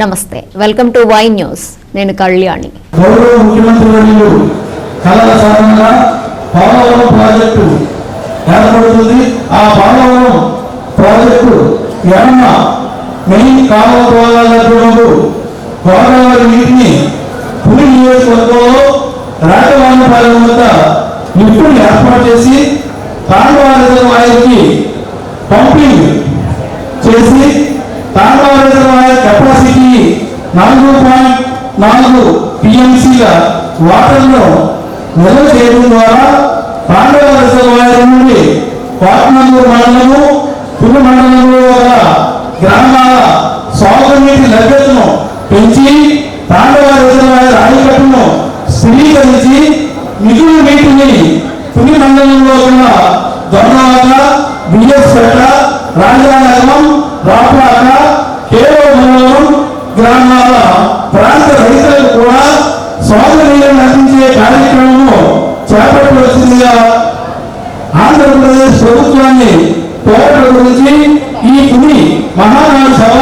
నమస్తే. Welcome to Y news నేను కళ్యాణి. గౌరవ ముఖ్యమంత్రి కళల పోలవరం ప్రాజెక్టు ఏర్పడుతుంది. ఆ పోలవరం ప్రాజెక్టు ఎడమ మెయిన్ కాలువ గోదావరి నీటిని పులి నియోజకవర్గంలో వద్ద ఏర్పాటు చేసి తాండవ రిజర్వాయర్కి పంపింగ్ చేసి నాలుగు పాయింట్ నాలుగు పిఎంసీల వాటర్ను నిల్వ చేయడం ద్వారా పాండవ రిజర్వాయర్ నుండి పాట్నందూరు మండలము పులి మండలంలో గల గ్రామాల సాగునీటి లభ్యతను పెంచి పాండవ రిజర్వాయర్ ఆయకట్టును స్థిరీకరించి మిగులు నీటిని పులి మండలంలో ఉన్న దొన్నవాక బిఎస్పేట రాజానగరం రాపాక కేరళ మండలం గ్రామాల ప్రాంత రైతులకు కూడా సాగునీరుని అందించే కార్యక్రమము చేపట్టవలసిందిగా ఆంధ్రప్రదేశ్ ప్రభుత్వాన్ని కోరడం గురించి ఈ కుడి మహారాజు సభ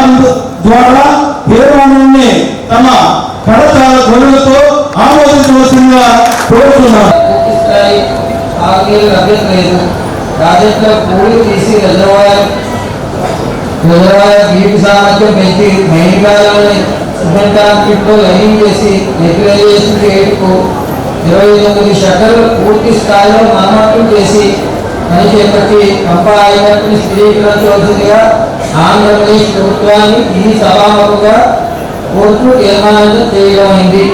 ద్వారా తీర్మానాన్ని తమ కడతాల గొడవలతో ఆమోదించవలసిందిగా కోరుతున్నారు పూర్తిస్థాయి తాగునీరు పూడి తీసి రిజర్వాయర్ రిజర్వాయర్ నీటి సామర్థ్యం పెంచి మెయిన్ సిమెంట్ లైనింగ్ చేసి నెటిలైజేషన్ చేయటకు ఇరవై తొమ్మిది షట్టర్లు పూర్తి స్థాయిలో మరమ్మతులు చేసి పని ప్రతి పంపా స్థిరీకరించవలసిందిగా ఆంధ్రప్రదేశ్ ప్రభుత్వాన్ని ఈ సభాముఖంగా కోర్టు తీర్మానం చేయడమైంది